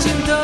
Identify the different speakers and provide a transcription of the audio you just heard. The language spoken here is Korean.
Speaker 1: 젖은 더